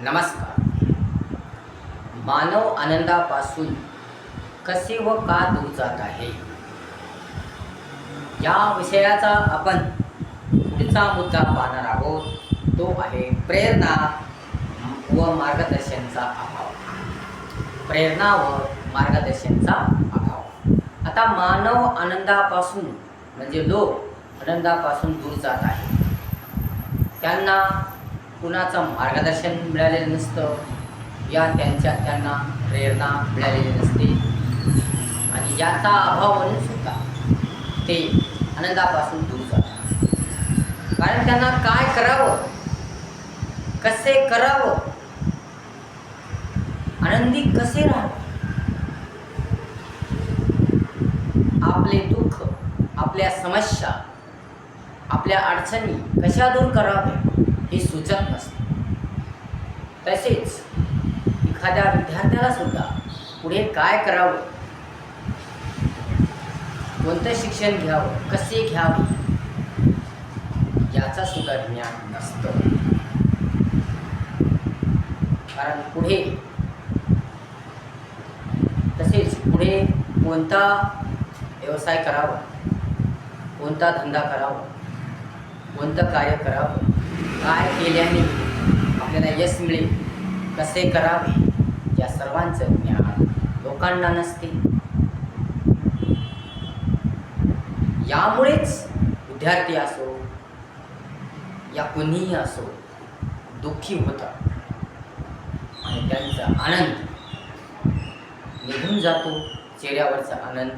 नमस्कार. मानव आनंदापासून कसे व का दूर जात आहे? या विषयाचा आपण पुढचा मुद्दा पाहणार आहोत. तो आहे प्रेरणा व मार्गदर्शनचा अभाव. प्रेरणा व मार्गदर्शनचा अभाव. आता मानव आनंदापासून म्हणजे लोक आनंदापासून दूर जात आहे त्यांना कुणाचं मार्गदर्शन मिळालेलं नसतं. या त्यांच्या त्यांना प्रेरणा मिळालेली नसते. आणि याचा अभाव म्हणून सुद्धा ते आनंदापासून दूर जातात. कारण त्यांना काय करावं? कसे करावं? आनंदी कसे राहावं? आपले दुःख आपल्या समस्या आपल्या अडचणी कशा दूर कराव्या हे सुचत नसते. तसेच एखाद्या विद्यार्थ्याला सुद्धा पुढे काय करावं? कोणतं शिक्षण घ्यावं? कसे घ्यावे? याचा सुद्धा ज्ञान नसतं. कारण पुढे तसेच पुढे कोणता व्यवसाय करावा? कोणता धंदा करावा? कोणतं कार्य करावं? काय केल्याने आपल्याला यश मिळेल? कसे करावे? या सर्वांचं ज्ञान लोकांना नसते. यामुळेच विद्यार्थी असो या कुणीही असो दुःखी होतात. आणि त्यांचा आनंद निघून जातो चेहऱ्यावरचा आनंद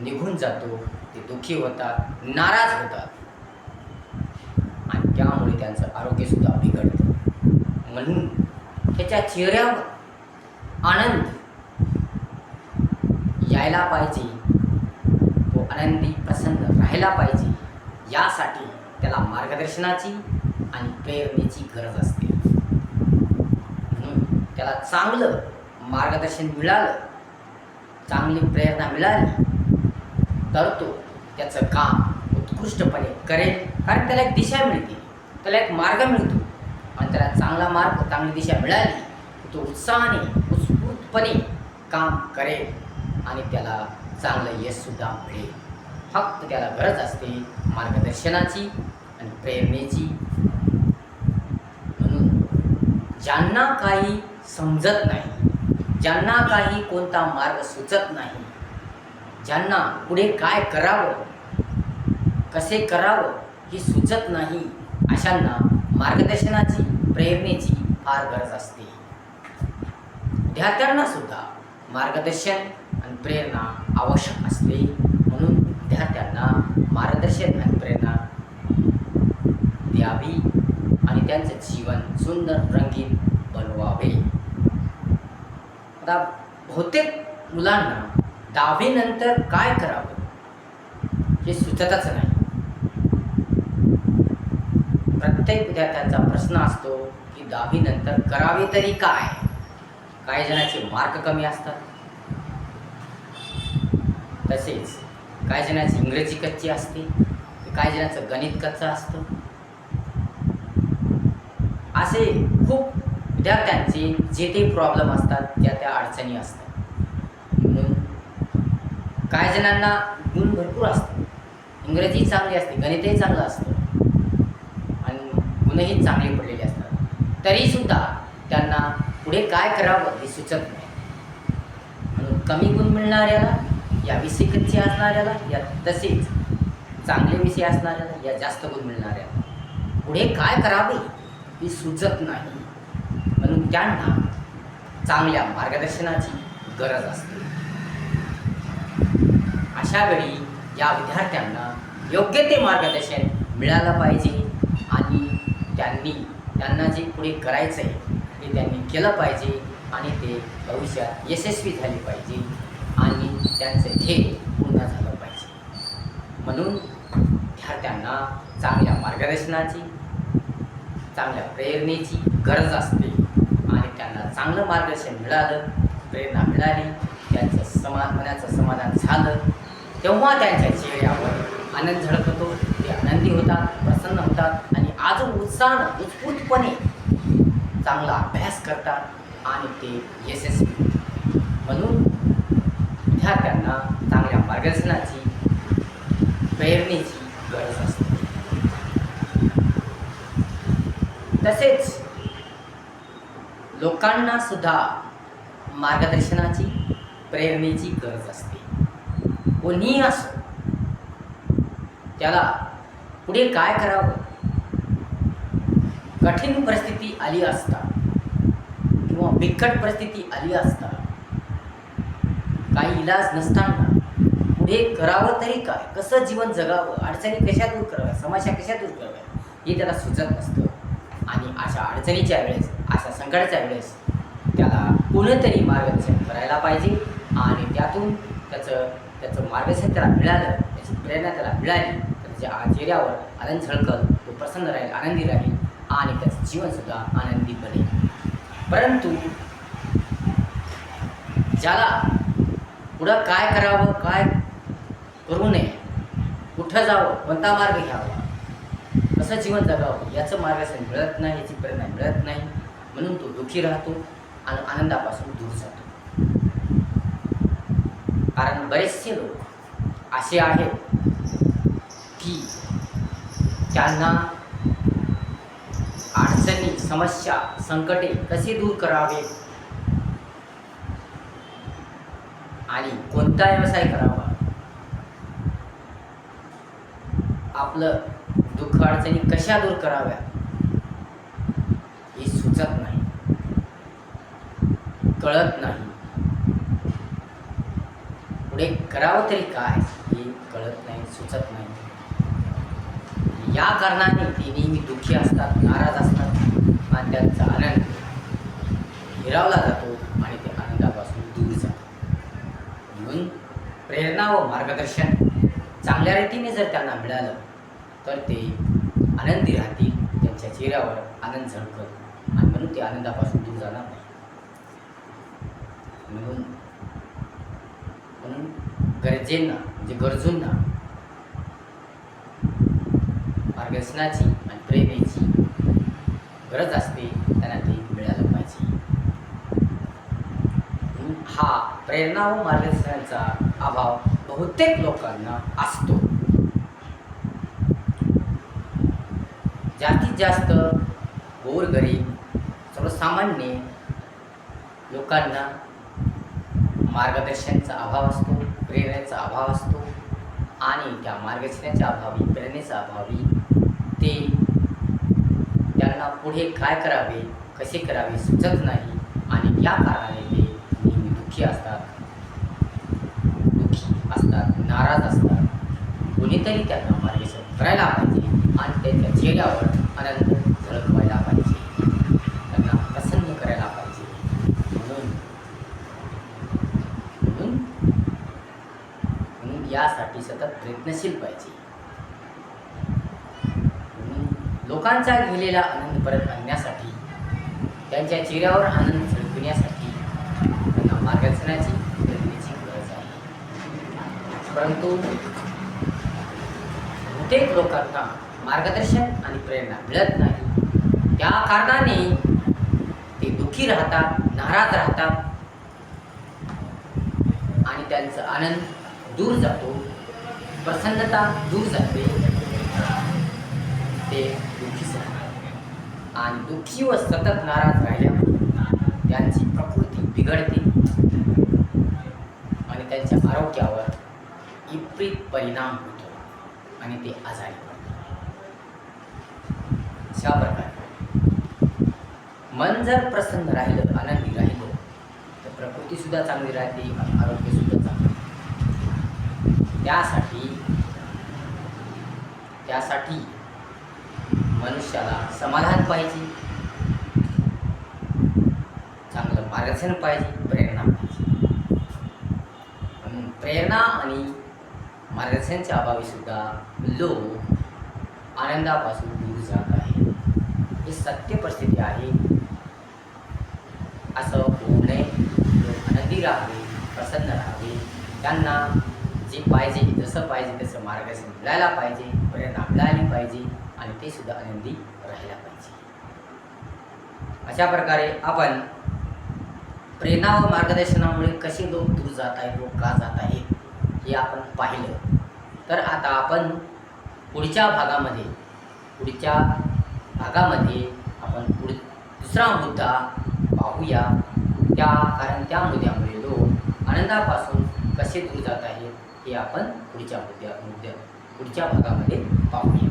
निघून जातो ते दुःखी होतात नाराज होतात. त्यांचं आरोग्यसुद्धा बिघडतं. म्हणून त्याच्या चेहऱ्यावर आनंद यायला पाहिजे. तो आनंदी प्रसन्न राहायला पाहिजे. यासाठी त्याला मार्गदर्शनाची आणि प्रेरणेची गरज असते. म्हणून त्याला चांगलं मार्गदर्शन मिळालं चांगली प्रेरणा मिळाली तर तो त्याचं काम उत्कृष्टपणे करेल. कारण त्याला एक दिशा मिळते. त्याला एक मार्ग मिळतो. आणि त्याला चांगला मार्ग चांगली दिशा मिळाली तो उत्साहाने उत्स्फूर्तपणे काम करेल. आणि त्याला चांगलं यशसुद्धा मिळेल. फक्त त्याला गरज असते मार्गदर्शनाची आणि प्रेरणेची. म्हणून ज्यांना काही समजत नाही ज्यांना काही कोणता मार्ग सुचत नाही ज्यांना पुढे काय करावं कसे करावं हे सुचत नाही अशांना मार्गदर्शनाची प्रेरणेची फार गरज असते. विद्यार्थ्यांना सुद्धा मार्गदर्शन आणि प्रेरणा आवश्यक असते. म्हणून विद्यार्थ्यांना मार्गदर्शन आणि प्रेरणा द्यावी आणि त्यांचं जीवन सुंदर रंगीत बनवावे. आता बहुतेक मुलांना दहावीनंतर काय करावं हे सुचतच नाही. प्रत्येक विद्यार्थ्यांचा प्रश्न असतो की दहावीनंतर करावे तरी काय? काही जणांचे मार्क कमी असतात. तसेच काही जणांची इंग्रजी कच्ची असते काही जणांचं गणित कच्चं असतं. असे खूप विद्यार्थ्यांचे जे ते प्रॉब्लेम असतात त्या त्या अडचणी असतात. म्हणून काही जणांना गुण भरपूर असतात. इंग्रजी चांगली असते गणितही चांगलं असतं. गुणही चांगले पडलेले असतात. तरीसुद्धा त्यांना पुढे काय करावं हे सुचत नाही. म्हणून कमी गुण मिळणाऱ्याला या विषय कच्चे असणाऱ्याला या तसेच चांगले विषय असणाऱ्याला या जास्त गुण मिळणाऱ्याला. पुढे काय करावे हे सुचत नाही. म्हणून त्यांना चांगल्या मार्गदर्शनाची गरज असते. अशा वेळी या विद्यार्थ्यांना योग्य ते मार्गदर्शन मिळालं पाहिजे आणि त्यांनी त्यांना जे पुढे करायचं आहे ते त्यांनी केलं पाहिजे आणि ते भविष्यात यशस्वी झाले पाहिजे आणि त्यांचं ध्येय पूर्ण झालं पाहिजे. म्हणून त्यांना चांगल्या मार्गदर्शनाची चांगल्या प्रेरणेची गरज असते आणि त्यांना चांगलं मार्गदर्शन मिळालं प्रेरणा मिळाली त्यांचं समा मनाचं समाधान झालं तेव्हा त्यांच्या चेहऱ्यावर आनंद झळकतो ते आनंदी होतात प्रसन्न होतात आणि आज उत्साहानं उत्स्फूर्तपणे चांगला अभ्यास करतात आणि ते यशस्वी. म्हणून विद्यार्थ्यांना चांगल्या मार्गदर्शनाची प्रेरणेची गरज असते. तसेच लोकांना सुद्धा मार्गदर्शनाची प्रेरणेची गरज असते. कोणीही असो त्याला पुढे काय करावं? कठीण परिस्थिती आली असता किंवा बिकट परिस्थिती आली असता काही इलाज नसताना पुढे करावं तरी काय? कसं जीवन जगावं? अडचणी कशा दूर कराव्या समस्या कशा दूर कराव्या हे त्याला सुचत नसतं. आणि अशा अडचणीच्या वेळेस अशा संकटाच्या वेळेस त्याला कोणीतरी मार्गदर्शन करायला पाहिजे आणि त्यातून त्याचं त्याचं मार्गदर्शन त्याला मिळालं त्याची प्रेरणा त्याला मिळाली तर त्याच्या चेहऱ्यावर आनंद झळकल तो प्रसन्न राहील आनंदी राहील. आणि त्याचं जीवनसुद्धा आनंदी बनेल. परंतु ज्याला पुढं काय करावं काय करू नये कुठं जावं कोणता मार्ग घ्यावा कसं जीवन जगावं याचं मार्गदर्शन मिळत नाही याची प्रेरणा मिळत नाही. म्हणून तो दुःखी राहतो आणि आनंदापासून दूर जातो. कारण बरेचसे लोक असे आहेत की त्यांना अडचणी समस्या संकटे कसे दूर करावे? आणि कोणता व्यवसाय करावा? आपलं दुःख अडचणी कशा दूर कराव्या? हे सुचत नाही. कळत नाही. पुढे करावं तरी काय? हे कळत नाही सुचत नाही. या कारणाने ते नेहमी दुःखी असतात नाराज असतात आणि त्यांचा आनंद हिरावला जातो आणि ते आनंदापासून दूर जातात. म्हणून प्रेरणा व मार्गदर्शन चांगल्या रीतीने जर त्यांना मिळालं तर ते आनंदी राहतील त्यांच्या चेहऱ्यावर आनंद झळकत आणि म्हणून ते आनंदापासून दूर जाणार नाही. म्हणून म्हणून गरजेंना म्हणजे गरजूंना व्यसनाची आणि प्रेमेची गरज असते त्यांना ते मिळालं पाहिजे. हा प्रेरणा व मार्गदर्शनाचा अभाव बहुतेक लोकांना असतो. जास्तीत जास्त गोरगरीब सर्वसामान्य लोकांना मार्गदर्शनाचा अभाव असतो प्रेरणेचा अभाव असतो आणि त्या मार्गदर्शनाच्या अभावी प्रेरणेचा अभावी ते त्यांना पुढे काय करावे कसे करावे सुचत नाही आणि या कारणाने ते नेहमी दुःखी असतात. दुःखी असतात नाराज असतात. कोणीतरी त्यांना मार्गदर्शन करायला पाहिजे आणि त्यांच्या चेहऱ्यावर आनंद झळकवायला पाहिजे. त्यांना प्रसन्न करायला पाहिजे. म्हणून म्हणून म्हणून यासाठी सतत प्रयत्नशील पाहिजे म्हणून लोकांचा गेलेला आनंद परत आणण्यासाठी त्यांच्या चेहऱ्यावर आनंद झळकण्यासाठी त्यांना मार्गदर्शनाची प्रेरणेची गरज आहे. परंतु बहुतेक लोकांना मार्गदर्शन आणि प्रेरणा मिळत नाही. त्या कारणाने ते दुःखी राहतात नाराज राहतात आणि त्यांचा आनंद दूर जातो प्रसन्नता दूर जाते. ते आणि दुःखी व सतत नाराज राहिल्यामुळे त्यांची प्रकृती बिघडते. आणि त्यांच्या आरोग्यावर विपरीत परिणाम होतो आणि ते आजारी पडतात. अशा प्रकारे मन जर प्रसन्न राहिलं आनंदी राहिलं तर प्रकृतीसुद्धा चांगली राहते आणि आरोग्यसुद्धा चांगलं त्यासाठी त्यासाठी मनुष्याला समाधान पाहिजे. चांगलं मार्गदर्शन पाहिजे प्रेरणा पाहिजे. प्रेरणा आणि मार्गदर्शनच्या अभावी सुद्धा लोक आनंदापासून दूर जात आहे ही सत्य परिस्थिती आहे. असं होऊ नये. लोक आनंदी राहावे प्रसन्न राहावे. त्यांना जे पाहिजे जसं पाहिजे तसं मार्गदर्शन मिळायला पाहिजे प्रेरणा मिळाली पाहिजे. आणि ते सुद्धा आनंदी राहायला पाहिजे. अशा प्रकारे आपण प्रेरणा व मार्गदर्शनामुळे कसे लोक दूर जात आहेत लोक का जात आहेत हे आपण पाहिलं. तर आता आपण पुढच्या भागामध्ये पुढच्या भागामध्ये आपण पुढ दुसरा मुद्दा पाहूया. त्या कारण त्या मुद्द्यामुळे लोक आनंदापासून कसे दूर जात आहेत हे आपण पुढच्या मुद्द्या मुद्द्या पुढच्या भागामध्ये पाहूया.